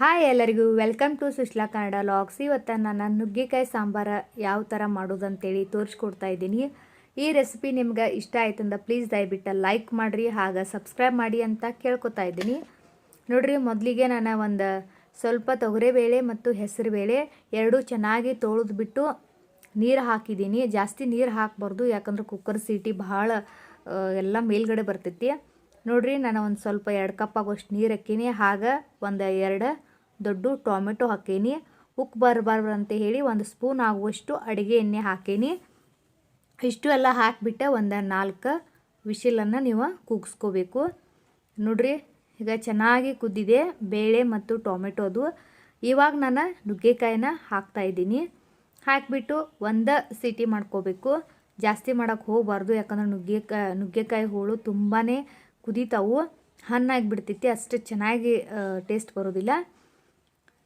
Hi ಎಲ್ಲರಿಗೂ welcome to Sushla Kannada vlogs ಇವತ್ತು ನಾನು ನುಗ್ಗೆಕಾಯಿ ಸಾಂಬಾರ ಯಾವ ಥರ ಮಾಡೋದು ಅಂತೇಳಿ ತೋರಿಸ್ಕೊಡ್ತಾ ಇದ್ದೀನಿ. ಈ ರೆಸಿಪಿ ನಿಮ್ಗೆ ಇಷ್ಟ ಆಯ್ತಂದ ಪ್ಲೀಸ್ ದಯವಿಟ್ಟು ಲೈಕ್ ಮಾಡಿರಿ, ಹಾಗೆ ಸಬ್ಸ್ಕ್ರೈಬ್ ಮಾಡಿ ಅಂತ ಕೇಳ್ಕೊತಾ ಇದ್ದೀನಿ. ನೋಡಿರಿ, ಮೊದಲಿಗೆ ನಾನು ಒಂದು ಸ್ವಲ್ಪ ತೊಗರಿಬೇಳೆ ಮತ್ತು ಹೆಸರು ಬೇಳೆ ಎರಡೂ ಚೆನ್ನಾಗಿ ತೊಳೆದ್ಬಿಟ್ಟು ನೀರು ಹಾಕಿದ್ದೀನಿ. ಜಾಸ್ತಿ ನೀರು ಹಾಕಬಾರ್ದು, ಯಾಕಂದ್ರೆ ಕುಕ್ಕರ್ ಸೀಟಿ ಭಾಳ ಎಲ್ಲ ಮೇಲ್ಗಡೆ ಬರ್ತೈತಿ. ನೋಡ್ರಿ ನಾನು ಒಂದು ಸ್ವಲ್ಪ ಎರಡು ಕಪ್ ಆಗೋಷ್ಟು ನೀರು ಹಾಕೀನಿ. ಹಾಗೆ ಒಂದು ಎರಡು ದೊಡ್ಡ ಟೊಮೆಟೊ ಹಾಕೀನಿ. ಉಪ್ಪು ಬರಬಾರ್ದು ಅಂತ ಹೇಳಿ ಒಂದು ಸ್ಪೂನ್ ಆಗುವಷ್ಟು ಅಡುಗೆ ಎಣ್ಣೆ ಹಾಕೀನಿ. ಇಷ್ಟು ಎಲ್ಲ ಹಾಕಿಬಿಟ್ಟೆ ಒಂದು ನಾಲ್ಕು ವಿಶಿಲನ್ನು ನೀವು ಕೂಗಿಸ್ಕೋಬೇಕು. ನೋಡ್ರಿ, ಈಗ ಚೆನ್ನಾಗಿ ಕುದ್ದಿದೆ ಬೇಳೆ ಮತ್ತು ಟೊಮೆಟೊದು. ಇವಾಗ ನಾನು ನುಗ್ಗೆಕಾಯಿನ ಹಾಕ್ತಾಯಿದ್ದೀನಿ ಹಾಕಿಬಿಟ್ಟು ಒಂದು ಸಿಟಿ ಮಾಡ್ಕೋಬೇಕು. ಜಾಸ್ತಿ ಮಾಡೋಕ್ಕೆ ಹೋಗಬಾರ್ದು, ಯಾಕಂದ್ರೆ ನುಗ್ಗೆಕಾಯಿ ನುಗ್ಗೆಕಾಯಿ ಹೋಳು ತುಂಬಾ ಕುದೀತಾವು ಹಣ್ಣಾಗಿ ಬಿಡ್ತೈತಿ ಅಷ್ಟು ಚೆನ್ನಾಗಿ ಟೇಸ್ಟ್ ಬರೋದಿಲ್ಲ.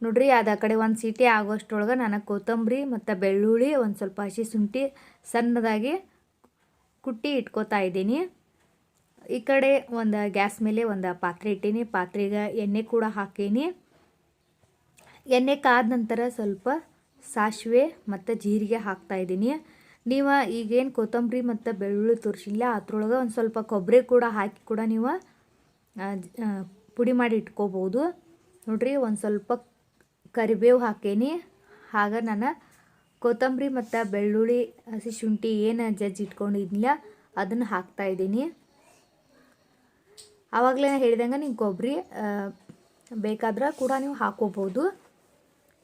ನೋಡ್ರಿ, ಅದು ಆ ಕಡೆ ಒಂದು ಸೀಟಿ ಆಗೋಷ್ಟರೊಳಗೆ ನಾನು ಕೊತ್ತಂಬರಿ ಮತ್ತು ಬೆಳ್ಳುಳ್ಳಿ ಒಂದು ಸ್ವಲ್ಪ ಹಸಿ ಶುಂಠಿ ಸಣ್ಣದಾಗಿ ಕುಟ್ಟಿ ಇಟ್ಕೋತಾ ಇದ್ದೀನಿ. ಈ ಕಡೆ ಒಂದು ಗ್ಯಾಸ್ ಮೇಲೆ ಒಂದು ಪಾತ್ರೆ ಇಟ್ಟೀನಿ, ಪಾತ್ರೆಗೆ ಎಣ್ಣೆ ಕೂಡ ಹಾಕೀನಿ. ಎಣ್ಣೆ ಕಾದ ನಂತರ ಸ್ವಲ್ಪ ಸಾಸಿವೆ ಮತ್ತು ಜೀರಿಗೆ ಹಾಕ್ತಾ ಇದ್ದೀನಿ. ನೀವು ಈಗೇನು ಕೊತ್ತಂಬರಿ ಮತ್ತು ಬೆಳ್ಳುಳ್ಳಿ ತೋರಿಸಿಲ್ಲ, ಅದ್ರೊಳಗೆ ಒಂದು ಸ್ವಲ್ಪ ಕೊಬ್ಬರಿ ಕೂಡ ಹಾಕಿ ಕೂಡ ನೀವು ಪುಡಿ ಮಾಡಿ ಇಟ್ಕೋಬೋದು. ನೋಡ್ರಿ, ಒಂದು ಸ್ವಲ್ಪ ಕರಿಬೇವು ಹಾಕೇನಿ. ಆಗ ನಾನು ಕೊತ್ತಂಬರಿ ಮತ್ತು ಬೆಳ್ಳುಳ್ಳಿ, ಹಸಿ ಶುಂಠಿ ಏನು ಜಜ್ಜಿ ಇಟ್ಕೊಂಡಿದ್ನಿಲ್ಲ, ಅದನ್ನು ಹಾಕ್ತಾ ಇದ್ದೀನಿ. ಆವಾಗಲೇ ಹೇಳಿದಂಗೆ ನೀವು ಕೊಬ್ಬರಿ ಬೇಕಾದ್ರೆ ಕೂಡ ನೀವು ಹಾಕೋಬೋದು.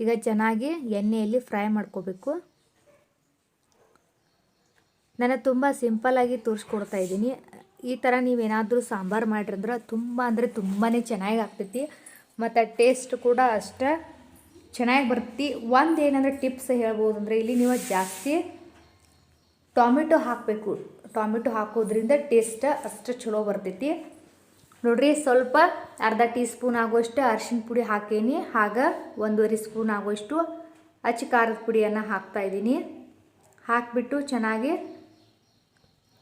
ಈಗ ಚೆನ್ನಾಗಿ ಎಣ್ಣೆಯಲ್ಲಿ ಫ್ರೈ ಮಾಡ್ಕೋಬೇಕು. ನಾನು ತುಂಬ ಸಿಂಪಲ್ಲಾಗಿ ತೋರಿಸ್ಕೊಡ್ತಾ ಇದ್ದೀನಿ. ಈ ಥರ ನೀವೇನಾದರೂ ಸಾಂಬಾರು ಮಾಡಿರಂದ್ರೆ ತುಂಬ ಅಂದರೆ ತುಂಬಾ ಚೆನ್ನಾಗಿ ಆಗ್ತೈತಿ. ಮತ್ತು ಟೇಸ್ಟ್ ಕೂಡ ಅಷ್ಟೇ ಚೆನ್ನಾಗಿ ಬರ್ತೈತಿ. ಒಂದು ಏನಂದರೆ ಟಿಪ್ಸ್ ಹೇಳ್ಬೋದು ಅಂದರೆ ಇಲ್ಲಿ ನೀವು ಜಾಸ್ತಿ ಟೊಮೆಟೊ ಹಾಕಬೇಕು. ಟೊಮೆಟೊ ಹಾಕೋದ್ರಿಂದ ಟೇಸ್ಟ್ ಅಷ್ಟು ಚಲೋ ಬರ್ತೈತಿ. ನೋಡ್ರಿ ಸ್ವಲ್ಪ ಅರ್ಧ ಟೀ ಸ್ಪೂನ್ ಆಗುವಷ್ಟು ಅರಿಶಿನ ಪುಡಿ ಹಾಕೀನಿ. ಹಾಗೆ ಒಂದೂವರೆ ಸ್ಪೂನ್ ಆಗುವಷ್ಟು ಅಚ್ಚ ಖಾರದ ಪುಡಿಯನ್ನು ಹಾಕ್ತಾ ಇದ್ದೀನಿ. ಹಾಕಿಬಿಟ್ಟು ಚೆನ್ನಾಗಿ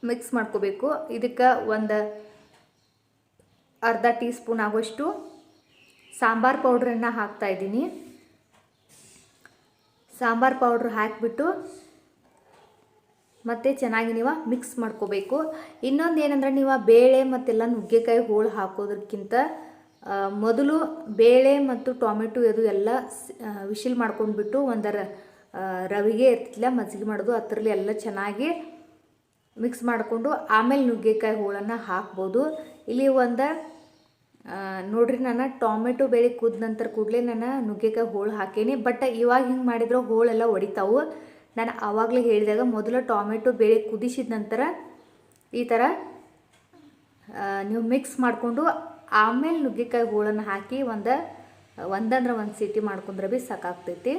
ಮಿಕ್ಸ್ ಮಾಡ್ಕೋಬೇಕು. ಇದಕ್ಕೆ ಒಂದು ಅರ್ಧ ಟೀ ಸ್ಪೂನ್ ಆಗುವಷ್ಟು ಸಾಂಬಾರು ಪೌಡ್ರನ್ನು ಹಾಕ್ತಾ ಇದ್ದೀನಿ. ಸಾಂಬಾರು ಪೌಡ್ರ್ ಹಾಕಿಬಿಟ್ಟು ಮತ್ತು ಚೆನ್ನಾಗಿ ನೀವು ಮಿಕ್ಸ್ ಮಾಡ್ಕೋಬೇಕು. ಇನ್ನೊಂದು ಏನಂದ್ರೆ ನೀವು ಬೇಳೆ ಮತ್ತೆಲ್ಲ ನುಗ್ಗೆಕಾಯಿ ಹೋಳು ಹಾಕೋದಕ್ಕಿಂತ ಮೊದಲು ಬೇಳೆ ಮತ್ತು ಟೊಮೆಟೊ ಅದು ಎಲ್ಲ ವಿಶಿಲ್ ಮಾಡ್ಕೊಂಡ್ಬಿಟ್ಟು ಒಂದರ ರವಿಗೆ ಇರ್ತಿಲ್ಲ ಮಜ್ಜಿಗೆ ಮಾಡೋದು ಅದರಲ್ಲಿ ಎಲ್ಲ ಚೆನ್ನಾಗಿ ಮಿಕ್ಸ್ ಮಾಡಿಕೊಂಡು ಆಮೇಲೆ ನುಗ್ಗೆಕಾಯಿ ಹೋಳನ್ನು ಹಾಕ್ಬೋದು. ಇಲ್ಲಿ ಒಂದು ನೋಡ್ರಿ ನಾನು ಟೊಮೆಟೊ ಬೇಳೆ ಕುದ ನಂತರ ಕೂಡಲೇ ನಾನು ನುಗ್ಗೆಕಾಯಿ ಹೋಳು ಹಾಕೇನಿ. ಬಟ್ ಇವಾಗ ಹಿಂಗೆ ಮಾಡಿದ್ರೆ ಹೋಳೆಲ್ಲ ಹೊಡಿತಾವು ನಾನು ಆವಾಗಲೇ ಹೇಳಿದಾಗ ಮೊದಲು ಟೊಮೆಟೊ ಬೇಳೆ ಕುದಿಸಿದ ನಂತರ ಈ ಥರ ನೀವು ಮಿಕ್ಸ್ ಮಾಡಿಕೊಂಡು ಆಮೇಲೆ ನುಗ್ಗೆಕಾಯಿ ಹೋಳನ್ನು ಹಾಕಿ ಒಂದು, ಒಂದಂದ್ರೆ ಒಂದು ಸೀಟಿ ಮಾಡ್ಕೊಂಡ್ರೆ ಭೀ ಸಾಕಾಗ್ತೈತಿ.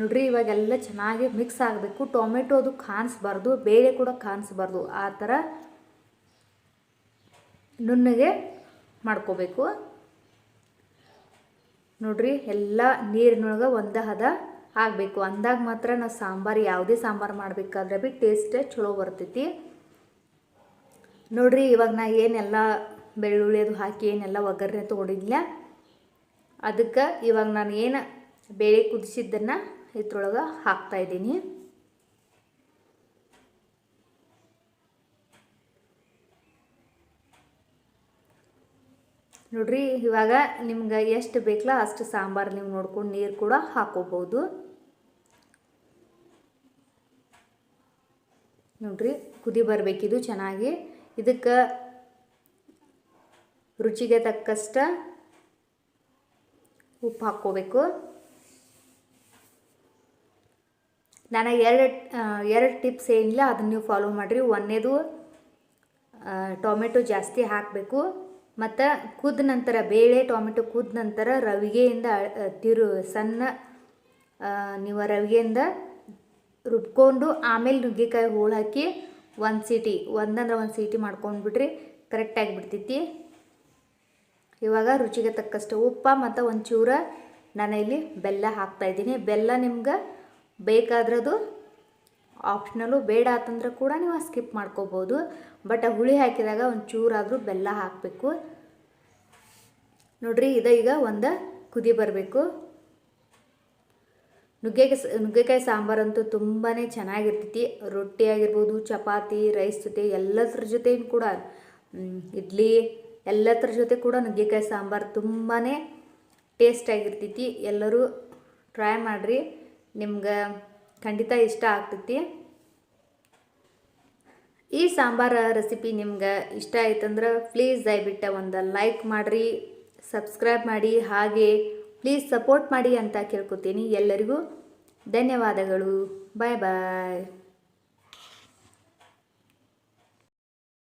ನೋಡ್ರಿ, ಇವಾಗೆಲ್ಲ ಚೆನ್ನಾಗಿ ಮಿಕ್ಸ್ ಆಗಬೇಕು. ಟೊಮೆಟೊ ಅದು ಕಾಣಿಸ್ಬಾರ್ದು, ಬೇಳೆ ಕೂಡ ಕಾಣಿಸ್ಬಾರ್ದು. ಆ ಥರ ನುಣ್ಣಗೆ ಮಾಡ್ಕೋಬೇಕು. ನೋಡ್ರಿ, ಎಲ್ಲ ನೀರಿನೊಳಗೆ ಒಂದು ಹದ ಆಗಬೇಕು. ಅಂದಾಗ ಮಾತ್ರ ನಾವು ಸಾಂಬಾರು, ಯಾವುದೇ ಸಾಂಬಾರು ಮಾಡಬೇಕಾದ್ರೆ ಬಿ ಟೇಸ್ಟ್ ಚಲೋ ಬರ್ತೈತಿ. ನೋಡ್ರಿ, ಇವಾಗ ನಾ ಏನೆಲ್ಲ ಬೆಳ್ಳುಳ್ಳಿ ಅದು ಹಾಕಿ ಏನೆಲ್ಲ ಒಗ್ಗರಣೆ ತೊಗೊಂಡಿದ್ಲ ಅದಕ್ಕೆ ಇವಾಗ ನಾನು ಏನು ಬೇಳೆ ಕುದಿಸಿದ್ದನ್ನು ಇದ್ರೊಳಗೆ ಹಾಕ್ತಾ ಇದ್ದೀನಿ. ನೋಡ್ರಿ, ಇವಾಗ ನಿಮ್ಗೆ ಎಷ್ಟು ಬೇಕಲ್ಲ ಅಷ್ಟು ಸಾಂಬಾರು ನೀವು ನೋಡ್ಕೊಂಡು ನೀರು ಕೂಡ ಹಾಕೋಬಹುದು. ನೋಡ್ರಿ, ಕುದಿ ಬರಬೇಕಿದು ಚೆನ್ನಾಗಿ. ಇದಕ್ಕೆ ರುಚಿಗೆ ತಕ್ಕಷ್ಟ ಉಪ್ಪು ಹಾಕ್ಕೋಬೇಕು. ನಾನು ಎರಡು ಎರಡು ಟಿಪ್ಸ್ ಏನಿಲ್ಲ, ಅದನ್ನು ನೀವು ಫಾಲೋ ಮಾಡಿರಿ. ಒಂದೇದು ಟೊಮೆಟೊ ಜಾಸ್ತಿ ಹಾಕಬೇಕು. ಮತ್ತು ಕುದ ನಂತರ, ಬೇಳೆ, ಟೊಮೆಟೊ ಕುದ ನಂತರ ರವಿಗೆಯಿಂದ ತಿರು, ಸಣ್ಣ ನೀವು ರವಿಗೆಯಿಂದ ರುಬ್ಕೊಂಡು, ಆಮೇಲೆ ನುಗ್ಗೆಕಾಯಿ ಹೋಳು ಹಾಕಿ ಒಂದು ಸೀಟಿ, ಒಂದಂದ್ರೆ ಒಂದು ಸೀಟಿ ಮಾಡ್ಕೊಂಡ್ಬಿಟ್ರಿ ಕರೆಕ್ಟಾಗಿ ಬಿಡ್ತೈತಿ. ಇವಾಗ ರುಚಿಗೆ ತಕ್ಕಷ್ಟು ಉಪ್ಪು ಮತ್ತು ಒಂಚೂರ ನಾನು ಇಲ್ಲಿ ಬೆಲ್ಲ ಹಾಕ್ತಾಯಿದ್ದೀನಿ ಬೆಲ್ಲ ನಿಮ್ಗೆ ಬೇಕಾದ್ರದು ಆಪ್ಷನಲ್ಲು ಬೇಡ ಅಂತಂದ್ರೆ ಕೂಡ ನೀವು ಸ್ಕಿಪ್ ಮಾಡ್ಕೋಬೋದು. ಬಟ್ ಹುಳಿ ಹಾಕಿದಾಗ ಒಂದು ಚೂರಾದರೂ ಬೆಲ್ಲ ಹಾಕಬೇಕು. ನೋಡ್ರಿ, ಇದು ಈಗ ಒಂದು ಕುದಿ ಬರಬೇಕು. ನುಗ್ಗೆಕಾಯಿ ನುಗ್ಗೆಕಾಯಿ ಸಾಂಬಾರಂತೂ ತುಂಬಾ ಚೆನ್ನಾಗಿರ್ತೈತಿ. ರೊಟ್ಟಿ ಆಗಿರ್ಬೋದು, ಚಪಾತಿ ರೈಸ್ ಜೊತೆ ಎಲ್ಲದ್ರ ಜೊತೆಯೂ ಕೂಡ ಇಡ್ಲಿ ಎಲ್ಲದ್ರ ಜೊತೆ ಕೂಡ ನುಗ್ಗೆಕಾಯಿ ಸಾಂಬಾರು ತುಂಬಾ ಟೇಸ್ಟ್ ಆಗಿರ್ತೈತಿ. ಎಲ್ಲರೂ ಟ್ರೈ ಮಾಡಿರಿ. ನಿಮ್ಗೆ ಖಂಡಿತ ಇಷ್ಟ ಆಗ್ತೈತಿ. ಈ ಸಾಂಬಾರ ರೆಸಿಪಿ ನಿಮ್ಗೆ ಇಷ್ಟ ಆಯ್ತಂದ್ರೆ ಪ್ಲೀಸ್ ದಯವಿಟ್ಟು ಒಂದು ಲೈಕ್ ಮಾಡಿರಿ ಸಬ್ಸ್ಕ್ರೈಬ್ ಮಾಡಿ, ಹಾಗೆ ಪ್ಲೀಸ್ ಸಪೋರ್ಟ್ ಮಾಡಿ ಅಂತ ಕೇಳ್ಕೊತೀನಿ ಎಲ್ಲರಿಗೂ. ಧನ್ಯವಾದಗಳು. ಬಾಯ್ ಬಾಯ್